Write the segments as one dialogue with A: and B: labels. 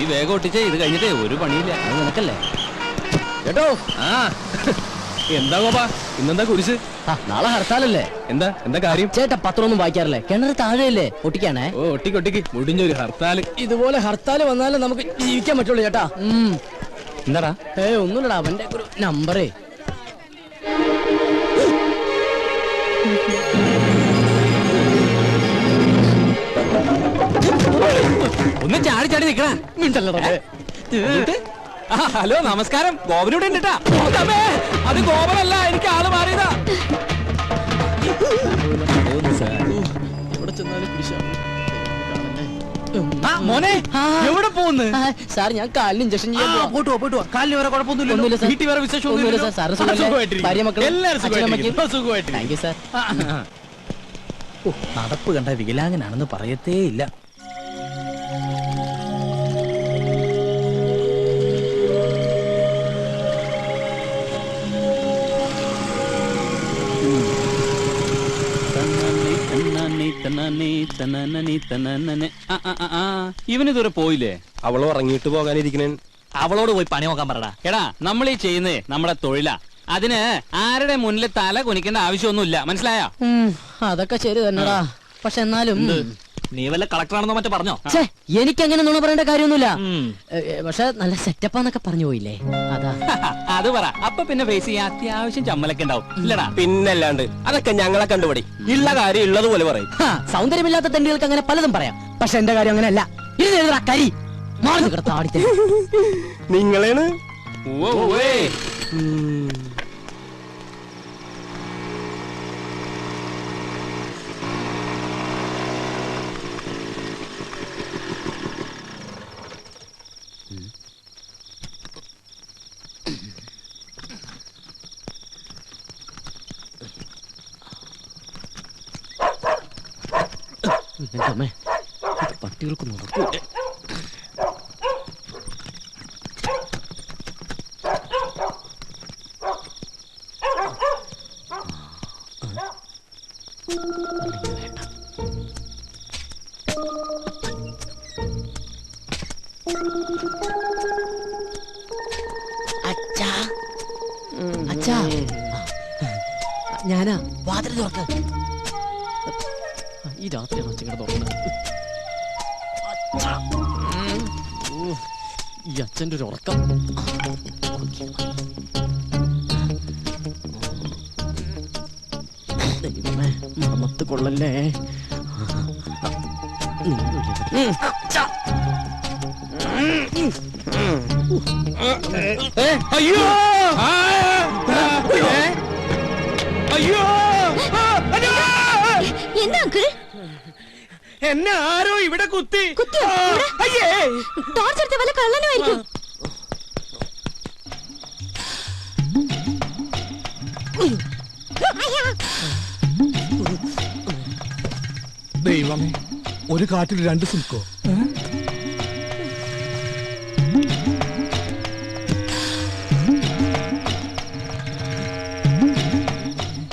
A: ഈ വേഗം ഒട്ടിച്ചേ ഇത് കഴിഞ്ഞിട്ടേ ഒരു പണിയില്ല.
B: അത് നിനക്കല്ലേ?
C: കേട്ടോ ആ. എന്താ ഗോപാ ഇന്നെന്താ കുരിശ്?
B: ആ, നാളെ ഹർത്താലല്ലേ?
C: എന്താ എന്താ കാര്യം?
B: ചേട്ടാ പത്രമൊന്നും വായിക്കാറില്ലേ? കിണർ താഴെയല്ലേ? ഒട്ടിക്കാണേ.
C: ഓ ഒട്ടിക്ക് ഒട്ടിക്ക് മുടിഞ്ഞൊരു ഹർത്താൽ.
B: ഇതുപോലെ ഹർത്താൽ വന്നാലേ നമുക്ക് ജീവിക്കാൻ പറ്റുള്ളൂ ചേട്ടാ. ഉം.
C: എന്താടാ?
B: ഏ ഒന്നുമില്ലടാ അവന്റെ ഒരു നമ്പറേ.
A: ഒന്ന് ചാടി ചാടി നിക്കണ ഹലോ നമസ്കാരം. ഗോപനൂടെ ഉണ്ട് അത് ഗോപനല്ല എനിക്ക് ആൾ മാറിയതാ. മോനെ എവിടെ പോകുന്നു
B: സാർ ഞാൻ കാലിന് ഇഞ്ചക്ഷൻ.
A: പോട്ടു പോട്ടു കാലിന് വേറെ. വീട്ടിൽ വേറെ വിശേഷം
B: സാർ.
A: നടപ്പ് കണ്ട വികലാംഗനാണെന്ന് പറയത്തേ ഇല്ല ഇവനിതുവരെ പോയില്ലേ?
C: അവൾ ഉറങ്ങിയിട്ട് പോകാനിരിക്കണേ.
A: അവളോട് പോയി പണി നോക്കാൻ പറടാ. എടാ നമ്മൾ ഈ ചെയ്യുന്നേ നമ്മുടെ തൊഴിലാ. അതിന് ആരുടെ മുന്നിൽ തല കുനിക്കേണ്ട ആവശ്യമൊന്നുമില്ല. മനസ്സിലായോ?
B: അതൊക്കെ ശരി തന്നെടാ. പക്ഷെ എന്നാലും
A: നീ വല്ല കളക്ടറാണെന്നോ മറ്റോ പറഞ്ഞോ?
B: ഛേ, എനിക്കങ്ങനെ നുണ പറയേണ്ട കാര്യമൊന്നുമില്ല. ഏ, ഏ, പക്ഷെ നല്ല സെറ്റപ്പാന്നൊക്കെ പറഞ്ഞു പോയില്ലേ? അതാ.
A: അത് പറ. അപ്പൊ പിന്നെ ഫേസ് ചെയ്യാൻ അത്യാവശ്യം ചമ്മലൊക്കെ ഉണ്ടാവും. ഇല്ലടാ.
C: പിന്നല്ലാണ്ട് അതൊക്കെ ഞങ്ങളെ കണ്ടുപിടി. ഉള്ള കാര്യം ഉള്ളതുപോലെ പറയും.
B: ഹാ, സൗന്ദര്യമില്ലാത്ത തെണ്ടികൾക്ക് അങ്ങനെ പലതും പറയാം. പക്ഷെ എന്റെ കാര്യം അങ്ങനെയല്ല. അല്ല എഴുതാ കരി. മാറി നിൽക്കട താടിത്തെ
C: നിങ്ങളാണ്
A: ഉവ്വ് ഉവ്വേ.
B: എന്റെ അമ്മേ ഇത് പട്ടികൾക്ക് നടക്കൂ അച്ഛാ. അച്ഛാ. ഞാനാ. വാതിൽ തുറക്ക്. ഈ രാത്രി ഒച്ചങ്ങടെ തുറന്ന് ഈ അച്ഛന്റെ ഒരു ഉറക്കം മറന്നത്ത് കൊള്ളല്ലേ?
C: അയ്യോ അയ്യോ!
D: എന്താ അങ്കിൾ
C: എന്നെ ആരോ ഇവിടെ കുത്തി? അയ്യേ.
D: ടോർച്ച് എടുത്ത വല്ല കള്ളനുമായിരിക്കും.
E: ദൈവമേ ഒരു കാറ്റിൽ രണ്ട് സിൽക്കോ?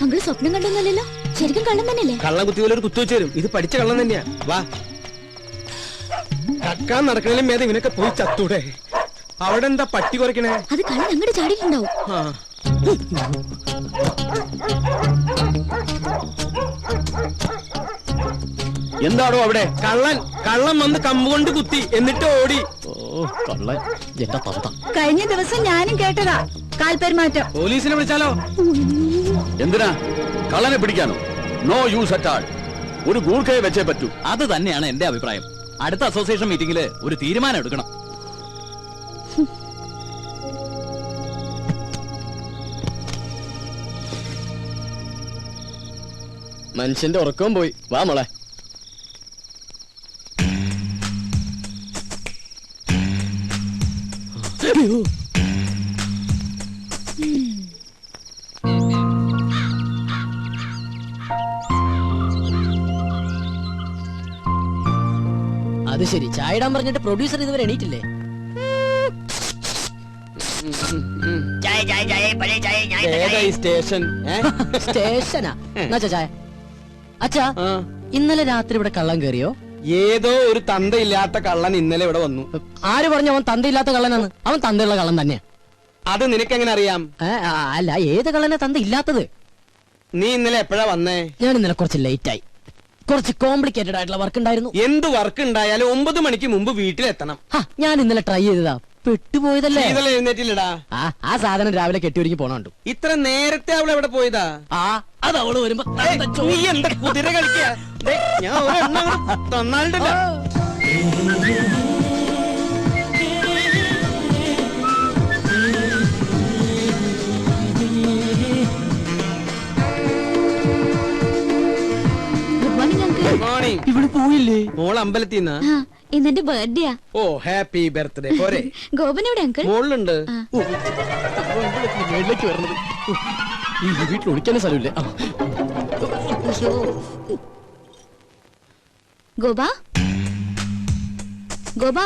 D: അങ്കിൾ സ്വപ്നം കണ്ടൊന്നല്ലല്ലോ ശരിക്കും കള്ളം തന്നെയല്ലേ?
C: കള്ളം കുത്തി പോലെ ഒരു കുത്തു വെച്ച് തരും. ഇത് പഠിച്ച കള്ളം തന്നെയാ. വാ. കക്കാൻ നടക്കണേലും മേധ ഇവനൊക്കെ പോയി ചത്തൂടെ. അവിടെ എന്താ പട്ടി കുറയ്ക്കണേ?
D: അത് കള്ളൻ അങ്ങോട്ട് ചാടിയിട്ടുണ്ടാവും.
C: ആ. എന്താടോ അവിടെ? കള്ളൻ കള്ളൻ വന്ന് കമ്പുകൊണ്ട് കുത്തി എന്നിട്ട് ഓടി.
B: ഓ കള്ള എന്റെ
D: കഴിഞ്ഞ ദിവസം ഞാനും കേട്ടതാ. കാൽപെരുമാറ്റം.
C: പോലീസിനെ വിളിച്ചാലോ?
F: എന്തിനാ? കള്ളനെ പിടിക്കാനോ? നോ യൂസ് അറ്റ് ആൾ ഒരു ഗൂർഖയെ വെച്ചേ പറ്റൂ.
A: അത് തന്നെയാണ് എന്റെ അഭിപ്രായം. അടുത്ത അസോസിയേഷൻ മീറ്റിംഗിൽ ഒരു തീരുമാനം എടുക്കണം.
B: മനുഷ്യന്റെ ഉറക്കവും പോയി. വാ മോളെ. അത് ശരി. ചായ ഇടാൻ പറഞ്ഞിട്ട് പ്രൊഡ്യൂസർ ഇതുവരെ എണീറ്റില്ലേ?
C: ഏതാ ഈ സ്റ്റേഷൻ? ഏ?
B: സ്റ്റേഷനാ. എന്നാ അച്ഛാ ചായ? അച്ഛാ
C: ആ.
B: ഇന്നലെ രാത്രി ഇവിടെ കള്ളം കയറിയോ
C: ഏതോ ഒരു തന്തയില്ലാത്ത കള്ളൻ ഇന്നലെ ഇവിടെ വന്നു.
B: ആര് പറഞ്ഞു അവൻ തന്തയില്ലാത്ത കള്ളനാണ്? അവൻ തന്തയുള്ള കള്ളൻ തന്നെയാ.
C: അത് നിനക്കെങ്ങനെ അറിയാം?
B: ഏ, ആ, അല്ല ഏത് കള്ളനെ തന്ത ഇല്ലാത്തത്?
C: നീ ഇന്നലെ എപ്പോഴാ വന്നേ?
B: ഞാൻ ഇന്നലെ കുറച്ച് ലേറ്റ് ആയി. കുറച്ച് കോംപ്ലിക്കേറ്റഡ് ആയിട്ടുള്ള വർക്ക് ഉണ്ടായിരുന്നു.
C: എന്ത് വർക്ക് ഉണ്ടായാലും ഒമ്പത് മണിക്ക് മുമ്പ് വീട്ടിലെത്തണം.
B: ഹാ, ഞാൻ ഇന്നലെ ട്രൈ ചെയ്തതാ. പെട്ടുപോയതല്ലേ?
C: ശീതള എഴുന്നേറ്റില്ലടാ.
B: ആ ആ സാധനം രാവിലെ കെട്ടിയൊരുങ്ങി പോണുണ്ട്
C: ഇത്ര നേരത്തെ അവൾ എവിടെ പോയതാ?
B: ആ അത് അവൾ വരുമ്പോ
C: ഏയ്, നീ എന്താ കുതിര കളിക്കാ? ദേ, ഞാൻ ഒരെണ്ണം അങ്ങട് തന്നാലുണ്ടല്ലോ
B: ഇവിടെ പോയില്ലേ?
C: മോൾ അമ്പലത്തിൽ
D: ഇന്നെന്റെ ബർത്ത്ഡേയാ
C: ഓ ഹാപ്പി ബർത്ത്ഡേ പോരെ.
D: ഗോപൻ എവിടെ അങ്കിൾ
C: മോളിലുണ്ട്.
B: മേളിലേക്ക് ഓ, ഈ വീട്ടിൽ ഒളിക്കാനേ സ്ഥലമില്ല.
D: ഗോപ? ഗോപ?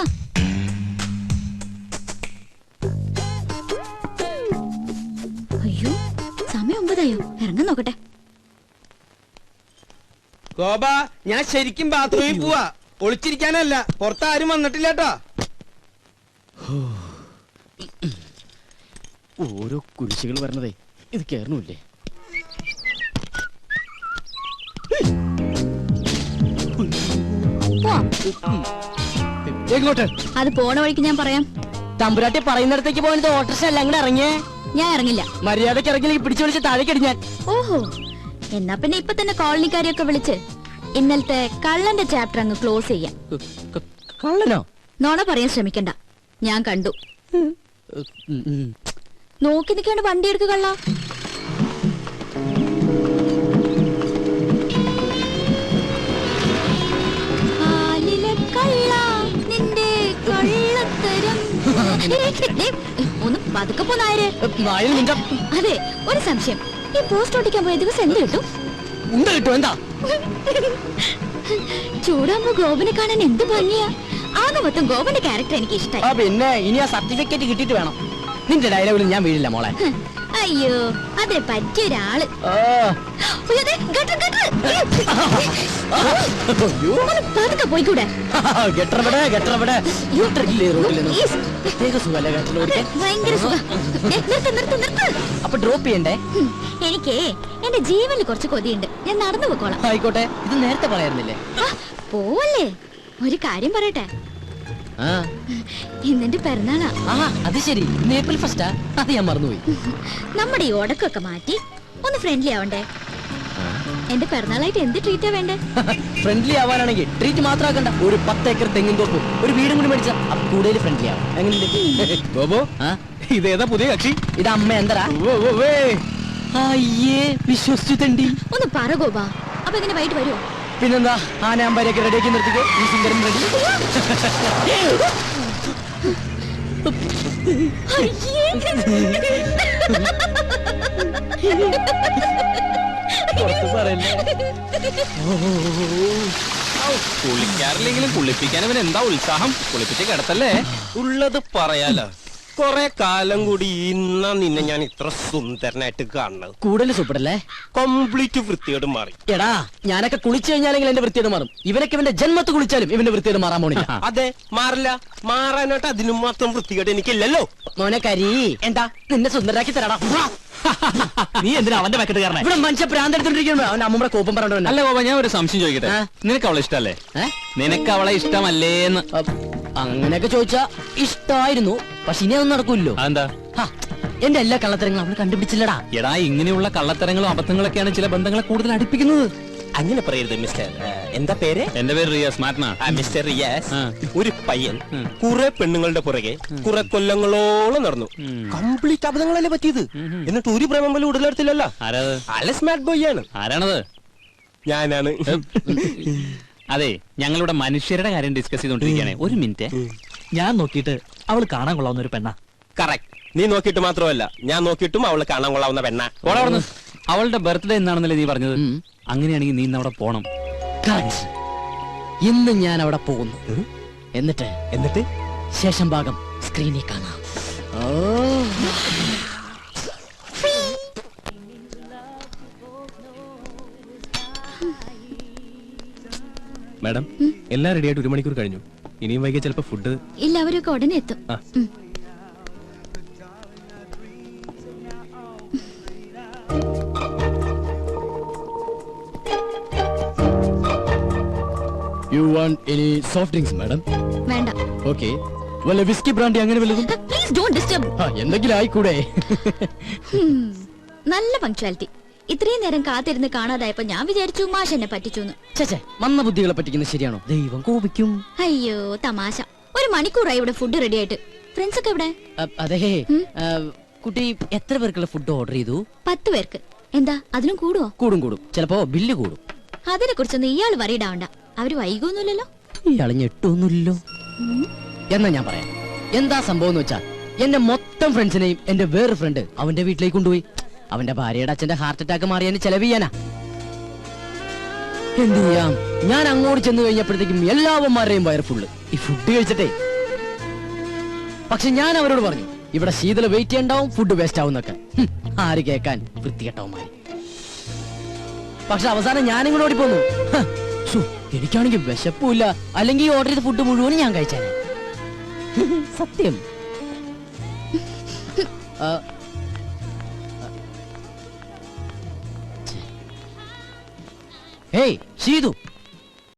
D: അയ്യോ സമയം ഒമ്പതായോ? ഇറങ്ങാൻ നോക്കട്ടെ.
C: ഗോപ ഞാൻ ശരിക്കും ബാത്റൂമിൽ പോവാ. ഒളിച്ചിരിക്കാനല്ല. പുറത്താരും വന്നിട്ടില്ല കേട്ടോ
B: ഓരോ കുരിശുകൾ വരണതേ ഇത് എങ്ങോട്ട്?
D: അത് പോണ വഴിക്ക് ഞാൻ പറയാം.
B: തമ്പുരാട്ടി പറയുന്നിടത്തേക്ക് പോകാൻ ഓട്ടർഷ അല്ല അങ്ങോട്ട് ഇറങ്ങിയേ.
D: ഞാൻ ഇറങ്ങില്ല.
B: മര്യാദയ്ക്ക് ഇറങ്ങി പിടിച്ചു വിളിച്ച് താഴേക്കടി ഞാൻ
D: ഓഹോ. എന്നാ പിന്നെ ഇപ്പൊ തന്നെ കോളനിക്കാരെയൊക്കെ വിളിച്ച് ഇന്നലത്തെ കള്ളന്റെ ചാപ്റ്റർ അങ്ങ് ക്ലോസ് ചെയ്യാം.
B: കള്ളനോ?
D: നോണ പറയാൻ ശ്രമിക്കണ്ട. ഞാൻ കണ്ടു. നോക്കി നിൽക്കാണ്ട് വണ്ടി എടുക്കുക കള്ള. ഒന്ന് പതുക്കെ പോന്നായര്
B: നിന്റെ
D: അതെ ഒരു സംശയം. ഈ പോസ്റ്റ് ഓടിക്കാൻ പോയ ദിവസം എന്ത് കിട്ടും?
B: ഉണ്ട് കിട്ടും? എന്താ?
D: ചൂടാകുമ്പോ ഗോപനെ കാണാൻ എന്ത് ഭംഗിയാ? ആകെ മൊത്തം ഗോപന്റെ ക്യാരക്ടർ എനിക്ക്
B: ഇഷ്ടമായി പിന്നെ ഇനി ആ സർട്ടിഫിക്കറ്റ് കിട്ടിയിട്ട് വേണം. നിന്റെ ഡയലോഗിൽ ഞാൻ വീഴില്ല മോളെ.
D: അയ്യോ അതിന് പറ്റിയ ഒരാൾ
B: ഓ
D: അയ്യോ, ദേ, ഗട്ടർ, ഗട്ടർ. ഒന്ന് പതുക്കെ പോയിക്കൂടെ?
B: ഗെട്ടറവിടെ ഗെട്ടറവിടെ റോട്ടിലെ
D: Please.
B: പ്രത്യേക സുഖമല്ലേ ഗട്ടറിൽ
D: അതെ,
B: ഓടിക്കാൻ?
D: ഭയങ്കര സുഖം. ദേ, നിർത്ത് നിർത്ത് നിർത്ത്.
B: അപ്പൊ ഡ്രോപ്പ് ചെയ്യണ്ടേ?
D: എനിക്കേ എന്റെ ജീവനിൽ കുറച്ച് കൊതിയുണ്ട്. ഞാൻ നടന്നു പോയിക്കോളാം.
B: ആയിക്കോട്ടെ. ഇത് നേരത്തെ
D: പറയാറില്ലേ പോവല്ലേ? ഒരു കാര്യം പറയട്ടെ. ഇന്നെന്റെ പിറന്നാളാ.
B: ആ അത് ശരി. ഇന്ന് ഏപ്രിൽ ഫസ്റ്റാ അത് ഞാൻ മറന്നുപോയി.
D: നമ്മുടെ ഈ ഉടക്കൊക്കെ മാറ്റി ഒന്ന് ഫ്രണ്ട്ലി ആവണ്ടേ? എന്റെ പിറന്നാളായിട്ട് എന്ത് ട്രീറ്റാ വേണ്ടേ?
B: ഫ്രണ്ട്ലി ആവാനാണെങ്കിൽ ട്രീറ്റ് മാത്രം ആക്കണ്ട ഒരു പത്ത് ഏക്കർ തെങ്ങിൻ തോപ്പ് ഒരു വീടും കൂടി മേടിച്ച അപ്പൊ കൂടുതൽ ഫ്രണ്ട്ലി ആവും.
C: എങ്ങനെ
B: ബോബോ
C: ഇതേതാ പുതിയ കക്ഷി?
B: ഇത് അമ്മ എന്തരാ അയ്യേ വിശ്വസിച്ചു തണ്ടി
D: ഒന്ന് പറ ഗോപാ. അപ്പൊ എങ്ങനെ വൈകിട്ട് വരുമോ
B: പിന്നെന്താ? ആനാമ്പാരെയൊക്കെ റെഡിയാക്കി നിർത്തിക്കോ. ഈ സിംഗറും റെഡി പുറത്ത് പറയല്ലേ?
A: കുളിക്കാറില്ലെങ്കിലും കുളിപ്പിക്കാൻ ഇവൻ എന്താ ഉത്സാഹം? കുളിപ്പിച്ച് കിടത്തല്ലേ?
G: ഉള്ളത് പറയാലോ. കൊറേ കാലം കൂടി ഇന്നാ നിന്നെ ഞാൻ ഇത്ര സുന്ദരനായിട്ട് കാണുന്നത്.
B: കൂടുതൽ സൂപ്പറല്ലേ
G: കംപ്ലീറ്റ് വൃത്തിയോട് മാറി.
B: എടാ ഞാനൊക്കെ കുളിച്ചു കഴിഞ്ഞാലെങ്കിൽ എന്റെ വൃത്തിയോട് മാറും. ഇവനൊക്കെ ഇവന്റെ ജന്മത്ത് കുളിച്ചാലും ഇവന്റെ വൃത്തിയോട് മാറാൻ പോണില്ല.
G: അതെ മാറില്ല. മാറാനായിട്ട് അതിനും മാത്രം വൃത്തികേട് എനിക്കില്ലല്ലോ.
B: മോനെ കരി എന്താ? നിന്നെ സുന്ദരാക്കി തരാടാ.
A: നീ എന്തിനാ അവന്റെ പാക്കറ്റ് കാരണം
B: ഇവിടെ മനുഷ്യ പ്രാന്തെടുത്തോണ്ടിരിക്കുമ്പോ അവന്റെ അമ്മൂടെ കോപ്പം പറഞ്ഞോണ്ട്
A: അല്ല കോപ്പ ഞാൻ ഒരു സംശയം ചോദിക്കട്ടെ? നിനക്ക് അവളെ ഇഷ്ടല്ലേ നിനക്ക് അവളെ ഇഷ്ടമല്ലേന്ന്?
B: അങ്ങനെയൊക്കെ ചോദിച്ചാ ഇഷ്ടായിരുന്നു. പക്ഷെ ഇനി അതൊന്നും നടക്കൂല്ലോ. ഹാ, എന്റെ എല്ലാ കള്ളത്തരങ്ങളും അവൾ കണ്ടുപിടിച്ചില്ലടാ.
A: എടാ ഇങ്ങനെയുള്ള കള്ളത്തരങ്ങളും അബദ്ധങ്ങളൊക്കെയാണ് ചില ബന്ധങ്ങളെ കൂടുതൽ അടുപ്പിക്കുന്നത്.
G: അങ്ങനെ പറയരുത് മിസ്റ്റർ എന്താ പേര്?
A: എന്റെ പേര് റിയാസ്
G: മിസ്റ്റർ റിയാസ്. ഒരു പയ്യൻ. കുറെ പെണ്ണുങ്ങളുടെ പുറകെ കുറെ കൊല്ലങ്ങളോളം നടന്നു. കംപ്ലീറ്റ് അബദ്ധങ്ങളല്ലേ പറ്റിയത്? എന്നിട്ട് ഒരു പ്രേമം പോലും ഉടലെടുത്തില്ലല്ലോ. അല്ല സ്മാർട്ട് ബോയ് ആണ്.
A: ആരാണത്?
G: ഞാനാണ്.
A: അതെ ഞങ്ങളുടെ മനുഷ്യരുടെ കാര്യം ഡിസ്കസ് ചെയ്തോണ്ടിരിക്കുകയാണ് ഒരു മിനിറ്റ്
H: ഞാൻ നോക്കിയിട്ട് അവൾ കാണാൻ കൊള്ളാവുന്ന ഒരു പെണ്ണ.
G: കറക്റ്റ് നീ നോക്കിട്ട് മാത്രമല്ല ഞാൻ നോക്കിയിട്ടും അവളെ കാണാൻ കൊള്ളാവുന്ന പെണ്ണ.
A: അവിടുന്ന്. അവളുടെ ബർത്ത്ഡേ എന്നാണെന്നല്ലേ നീ പറഞ്ഞത്?
B: ഉം.
A: അങ്ങനെയാണെങ്കിൽ നീ ഇന്ന് അവിടെ പോണം.
B: Correct. ഇന്ന് ഞാൻ അവിടെ പോകുന്നു. എന്നിട്ട്?
G: എന്നിട്ട്?
B: ശേഷം ഭാഗം സ്ക്രീനിൽ കാണാം.
G: മാഡം എല്ലാം റെഡിയായിട്ട് ഒരു മണിക്കൂർ കഴിഞ്ഞു. ഇനിയും വൈകി ചിലപ്പോ ഫുഡ്
D: ഇല്ല അവരൊക്കെ ഉടനെ എത്തും.
G: ആ.
D: ഉം.
B: You want any soft drinks madam
D: വേണ്ട.
B: ഓക്കെ വല്ല വിസ്കി ബ്രാൻഡി അങ്ങനെ വല്ലതും?
D: പ്ലീസ് ഡോണ്ട് ഡിസ്റ്റർബ്
B: ആ, എന്തെങ്കിലും ആയിക്കൂടെ.
D: നല്ല പങ്ക്ച്വാലിറ്റി ഇത്രയും നേരം കാത്തിരുന്ന് കാണാതായപ്പോ ഞാൻ വിചാരിച്ചു മാഷ് എന്നെ പറ്റിച്ചു
B: ചേച്ചേ മന്ന ബുദ്ധികളെ പറ്റിക്കുന്നത് ശരിയാണോ? ദൈവം കോപിക്കും.
D: അയ്യോ തമാശ. ഒരു മണിക്കൂറായി ഇവിടെ ഫുഡ് റെഡി ആയിട്ട്. ഫ്രണ്ട്സ് ഒക്കെ ഇവിടെ
B: അതെ. കുട്ടി എത്ര പേർക്കുള്ള ഫുഡ് ഓർഡർ ചെയ്തു?
D: പത്ത് പേർക്ക്. എന്താ അതിനും കൂടുവോ?
B: കൂടും കൂടും. ചിലപ്പോ ബില്ല് കൂടും.
D: അതിനെ കുറിച്ചൊന്നും ഇയാൾ വറിയിടാവണ്ട. അവർ വൈകൊന്നുമില്ലല്ലോ.
B: ഇയാൾ ഞെട്ടൊന്നുമില്ലല്ലോ. എന്നാ ഞാൻ പറയാം. എന്താ സംഭവം എന്ന് വെച്ചാൽ എന്റെ മൊത്തം ഫ്രണ്ട്സിനെയും എന്റെ വേറെ ഫ്രണ്ട് അവന്റെ വീട്ടിലേക്ക് കൊണ്ടുപോയി. അവന്റെ ഭാര്യയുടെ അച്ഛന്റെ ഹാർട്ട് അറ്റാക്ക് മാറിയതിന് ചെലവ് ചെയ്യാനാ. എന്ത് ചെയ്യാം? ഞാൻ അങ്ങോട്ട് ചെന്ന് കഴിഞ്ഞപ്പോഴത്തേക്കും എല്ലാവന്മാരുടെയും വയർ ഫുള്ള് ഈ ഫുഡ് കഴിച്ചിട്ടേ. പക്ഷെ ഞാൻ അവരോട് പറഞ്ഞു ഇവിടെ ശീതല വെയിറ്റ് ചെയ്യണ്ടാവും ഫുഡ് വേസ്റ്റ് ആവും എന്നൊക്കെ ആര് കേക്കാൻ? വൃത്തികെട്ടവന്മാര്. പക്ഷെ അവസാനം ഞാനും കൂടെ ഓടിപ്പോന്നു. എനിക്കാണെങ്കിൽ വിശപ്പില്ല അല്ലെങ്കിൽ ഓർഡർ ചെയ്ത ഫുഡ് മുഴുവൻ ഞാൻ കഴിച്ചേനെ. സത്യം. చీదు.